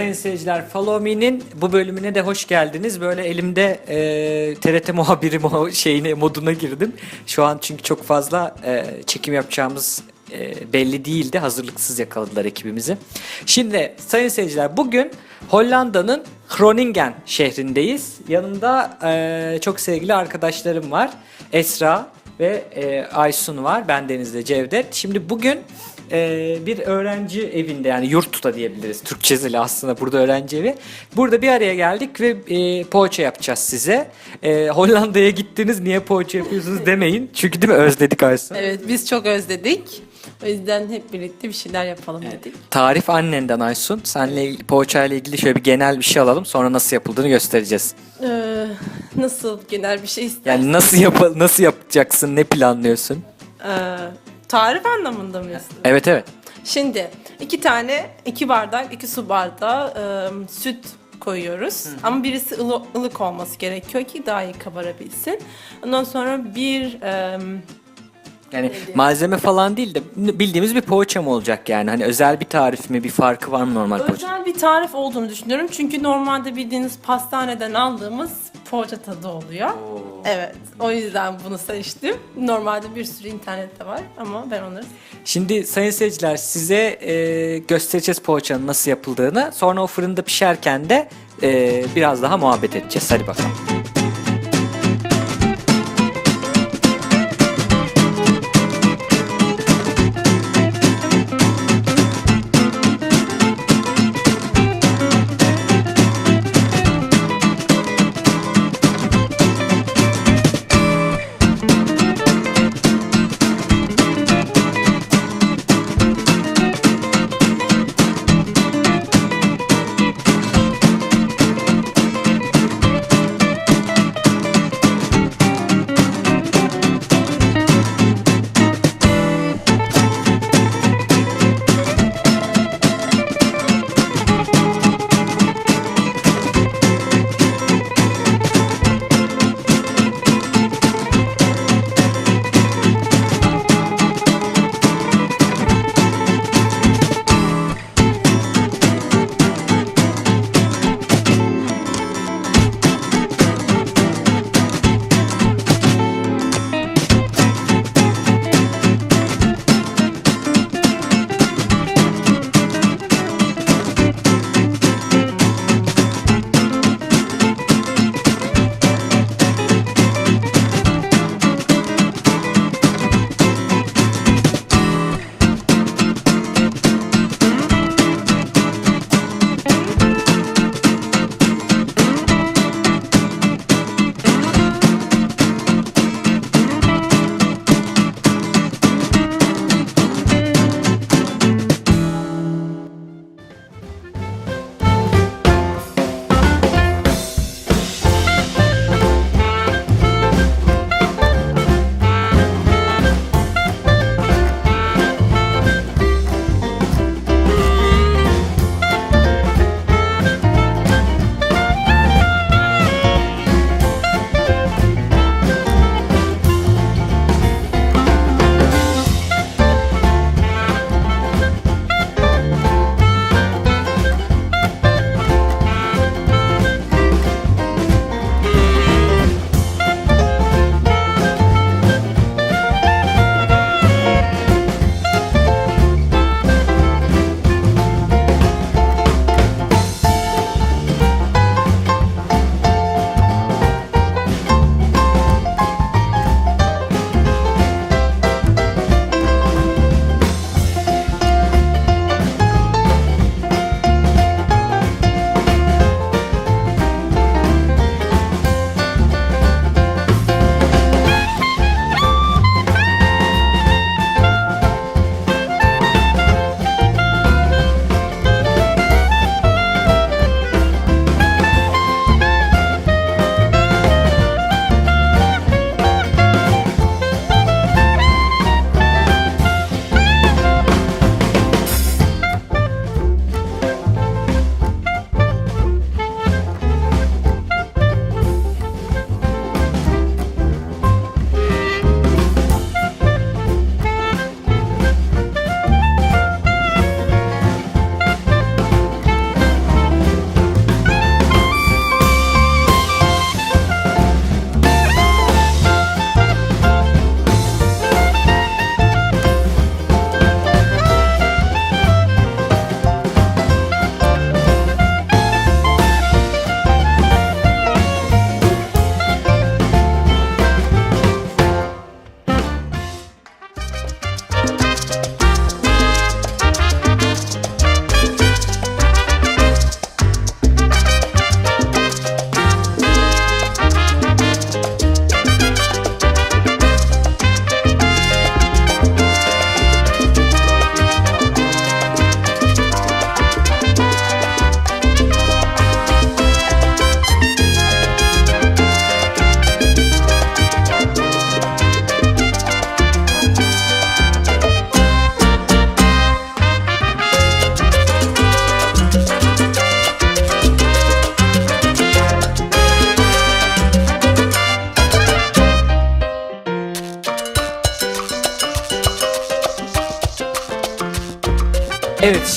Sayın seyirciler Follow Me'nin bu bölümüne de hoş geldiniz. Böyle elimde e, TRT muhabiri mo şeyine moduna girdim. Şu an çünkü çok fazla e, çekim yapacağımız e, belli değildi. Hazırlıksız yakaladılar ekibimizi. Şimdi sayın seyirciler bugün Hollanda'nın Groningen şehrindeyiz. Yanımda e, çok sevgili arkadaşlarım var. Esra ve e, Aysun var. Ben Deniz'de Cevdet. Şimdi bugün e, bir öğrenci evinde yani yurt da diyebiliriz Türkçesiyle aslında burada öğrenci evi. Burada bir araya geldik ve e, poğaça yapacağız size. E, Hollanda'ya gittiniz niye poğaça yapıyorsunuz demeyin. Çünkü değil mi özledik Aysun? Evet biz çok özledik. O yüzden hep birlikte bir şeyler yapalım dedik. Tarif annenden Aysun. Senle ilgili, poğaça ile ilgili şöyle bir genel bir şey alalım. Sonra nasıl yapıldığını göstereceğiz. Ee, nasıl genel bir şey istersen. Yani nasıl yap nasıl yapacaksın? Ne planlıyorsun? Ee, tarif anlamında mı istiyorsun? Evet evet. Şimdi iki tane, iki bardak, iki su bardağı e, süt koyuyoruz. Ama birisi ılı- ılık olması gerekiyor ki daha iyi kabarabilsin. Ondan sonra bir e, Yani malzeme falan değil de bildiğimiz bir poğaça mı olacak yani? Hani özel bir tarif mi? Bir farkı var mı normal poğaça? özel bir tarif olduğunu düşünüyorum. Çünkü normalde bildiğiniz pastaneden aldığımız poğaça tadı oluyor. Evet. O yüzden bunu seçtim. Normalde bir sürü internette var ama ben onları Şimdi sayın seyirciler size e, göstereceğiz poğaçanın nasıl yapıldığını. Sonra o fırında pişerken de e, biraz daha muhabbet edeceğiz. Hadi bakalım.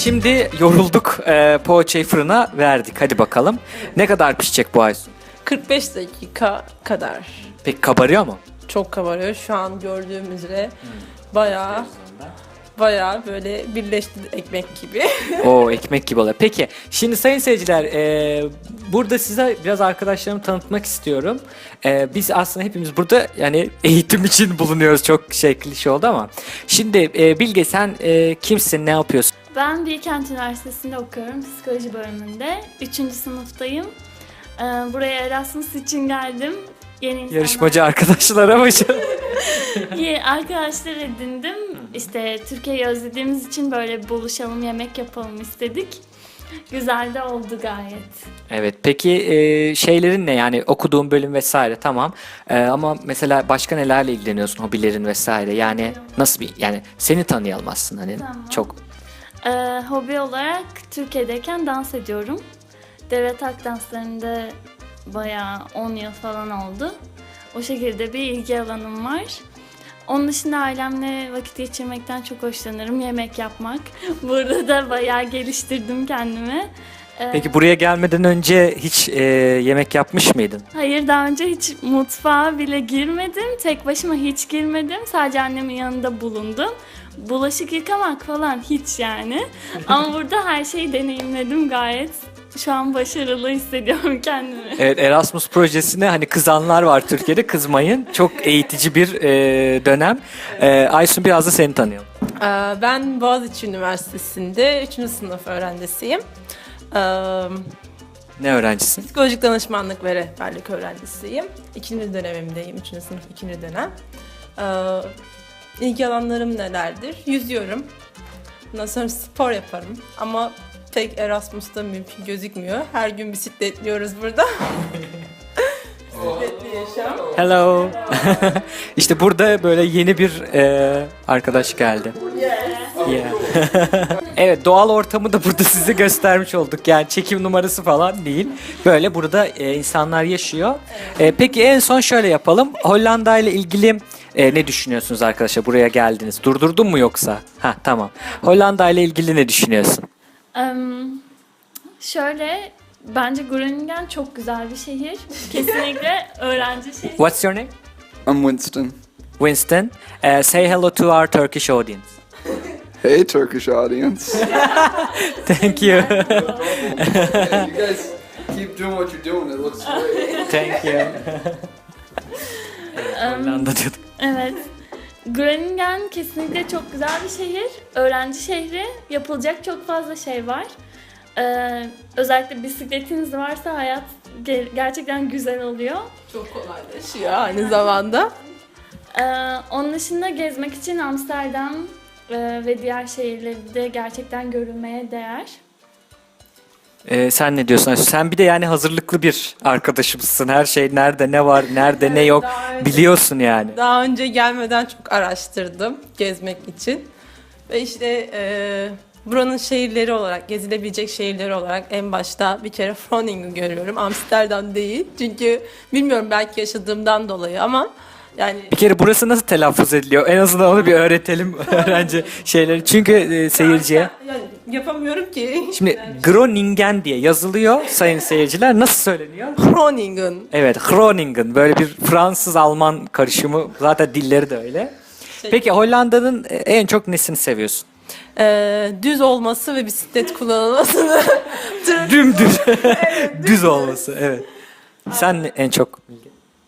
Şimdi yorulduk. Ee, poğaçayı fırına verdik. Hadi bakalım. Ne kadar pişecek bu Aysun? 45 dakika kadar. Peki kabarıyor mu? Çok kabarıyor. Şu an gördüğüm üzere bayağı bayağı böyle birleşti ekmek gibi. O ekmek gibi oluyor. Peki şimdi sayın seyirciler e, burada size biraz arkadaşlarımı tanıtmak istiyorum. E, biz aslında hepimiz burada yani eğitim için bulunuyoruz. Çok şey klişe oldu ama. Şimdi e, Bilge sen e, kimsin ne yapıyorsun? Ben Bilkent Üniversitesi'nde okuyorum. Psikoloji bölümünde. Üçüncü sınıftayım. Ee, buraya Erasmus için geldim. Yeni insanlar, Yarışmacı arkadaşlara başarı. arkadaşlar edindim. İşte Türkiye'yi özlediğimiz için böyle buluşalım, yemek yapalım istedik. Güzel de oldu gayet. Evet peki e, şeylerin ne yani okuduğun bölüm vesaire tamam E, ama mesela başka nelerle ilgileniyorsun hobilerin vesaire yani nasıl bir yani seni tanıyalım aslında hani Tamam. çok Ee, hobi olarak Türkiye'deyken dans ediyorum. Devlet halk danslarında bayağı 10 yıl falan oldu. O şekilde bir ilgi alanım var. Onun dışında ailemle vakit geçirmekten çok hoşlanırım. Yemek yapmak. Burada da bayağı geliştirdim kendimi. Ee, Peki buraya gelmeden önce hiç e, yemek yapmış mıydın? Hayır daha önce hiç mutfağa bile girmedim. Tek başıma hiç girmedim. Sadece annemin yanında bulundum. Bulaşık yıkamak falan hiç yani. Ama burada her şeyi deneyimledim gayet. Şu an başarılı hissediyorum kendimi. Evet Erasmus projesine hani kızanlar var Türkiye'de kızmayın. Çok eğitici bir e, dönem. E, Aysun biraz da seni tanıyalım. Ee, ben Boğaziçi Üniversitesi'nde 3. sınıf öğrencisiyim. Ee, Ne öğrencisin? Psikolojik danışmanlık ve rehberlik öğrencisiyim. İkinci dönemimdeyim, üçüncü sınıf ikinci dönem. Ee, ilgi alanlarım nelerdir? Yüzüyorum. Ondan sonra spor yaparım ama pek Erasmus'ta mümkün gözükmüyor. Her gün bisikletliyoruz burada. Bisikletli yaşam. Hello. işte burada böyle yeni bir e, arkadaş geldi. Yeah. evet doğal ortamı da burada size göstermiş olduk. Yani çekim numarası falan değil. Böyle burada e, insanlar yaşıyor. E, peki en son şöyle yapalım. Hollanda ile ilgili e, ne düşünüyorsunuz arkadaşlar? Buraya geldiniz. Durdurdun mu yoksa? Ha tamam. Hollanda ile ilgili ne düşünüyorsun? Em, şöyle bence Groningen çok güzel bir şehir. Kesinlikle öğrenci şehri. What's your name? I'm Winston. Winston. Uh, say hello to our Turkish audience. Hey, Turkish audience. Thank you. you guys keep doing what you're doing. It looks great. Thank you. Hollanda diyorduk. Evet. Groningen kesinlikle çok güzel bir şehir. Öğrenci şehri. Yapılacak çok fazla şey var. Ee, özellikle bisikletiniz varsa hayat ge- gerçekten güzel oluyor. Çok kolaylaşıyor aynı zamanda. Ee, onun dışında gezmek için Amsterdam ve diğer şehirleri de gerçekten görülmeye değer. Ee, sen ne diyorsun? Ayşe? Sen bir de yani hazırlıklı bir arkadaşımsın. Her şey nerede ne var, nerede ne yok daha önce- biliyorsun yani. Daha önce gelmeden çok araştırdım gezmek için. Ve işte e, buranın şehirleri olarak, gezilebilecek şehirleri olarak en başta bir kere Groningen görüyorum. Amsterdam değil. Çünkü bilmiyorum belki yaşadığımdan dolayı ama yani Bir kere burası nasıl telaffuz ediliyor? En azından onu bir öğretelim öğrenci şeyleri. Çünkü e, seyirciye. yani yapamıyorum ki. Şimdi Groningen diye yazılıyor sayın seyirciler. Nasıl söyleniyor? Groningen. Evet, Groningen. Böyle bir Fransız-Alman karışımı. Zaten dilleri de öyle. Peki Hollanda'nın e, en çok nesini seviyorsun? E, düz olması ve bisiklet kullanılmasını. Dümdüz. Düz olması, evet. Sen en çok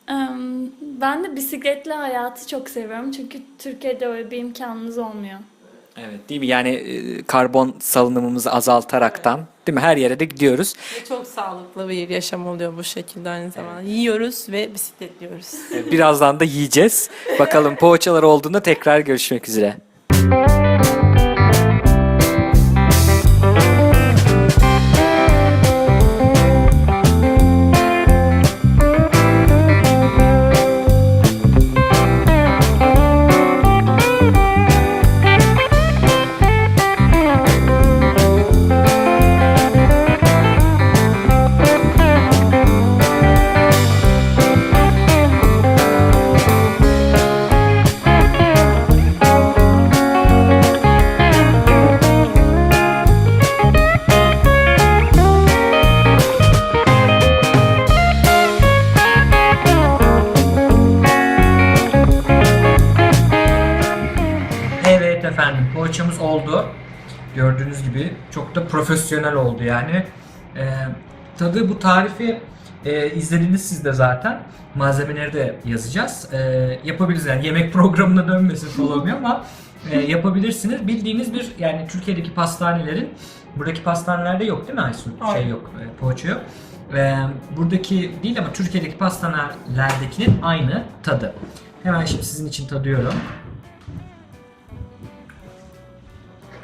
Em, ben de bisikletli hayatı çok seviyorum çünkü Türkiye'de öyle bir imkanınız olmuyor. Evet değil mi? Yani e, karbon salınımımızı azaltaraktan değil mi? Her yere de gidiyoruz. Ve çok sağlıklı bir yaşam oluyor bu şekilde aynı zamanda. Yiyoruz ve bisikletliyoruz. E, Birazdan da yiyeceğiz. Bakalım poğaçalar olduğunda tekrar görüşmek üzere. Gördüğünüz gibi çok da profesyonel oldu yani. Ee, tadı bu tarifi e, izlediniz siz de zaten. Malzemeleri de yazacağız. Ee, yapabiliriz yani yemek programına dönmesin Me ama e, yapabilirsiniz. Bildiğiniz bir yani Türkiye'deki pastanelerin buradaki pastanelerde yok değil mi Aysun? Şey Hayır. yok, e, poğaça yok. Ee, buradaki değil ama Türkiye'deki pastanelerdekinin aynı tadı. Hemen şimdi sizin için tadıyorum.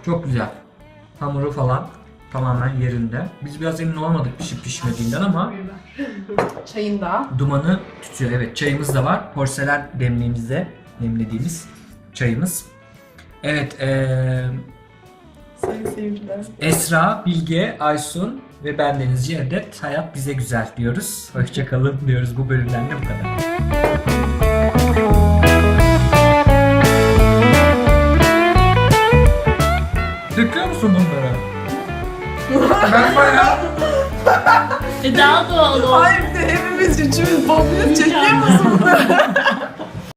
Çok güzel. Hamuru falan tamamen yerinde. Biz biraz emin olamadık pişip pişmediğinden ama Çayın da. dumanı tutuyor. Evet çayımız da var. Porselen demliğimizde demlediğimiz çayımız. Evet eee, Sayın seyirciler. Esra, Bilge, Aysun ve ben Deniz Cevdet. Hayat bize güzel diyoruz. Hoşçakalın diyoruz. Bu bölümden de bu kadar. Döküyor musun bunları? ben bayağı E daha doğal. Hayır bir de hepimiz üçümüz boğuluyoruz. Çekiyor musun bunları?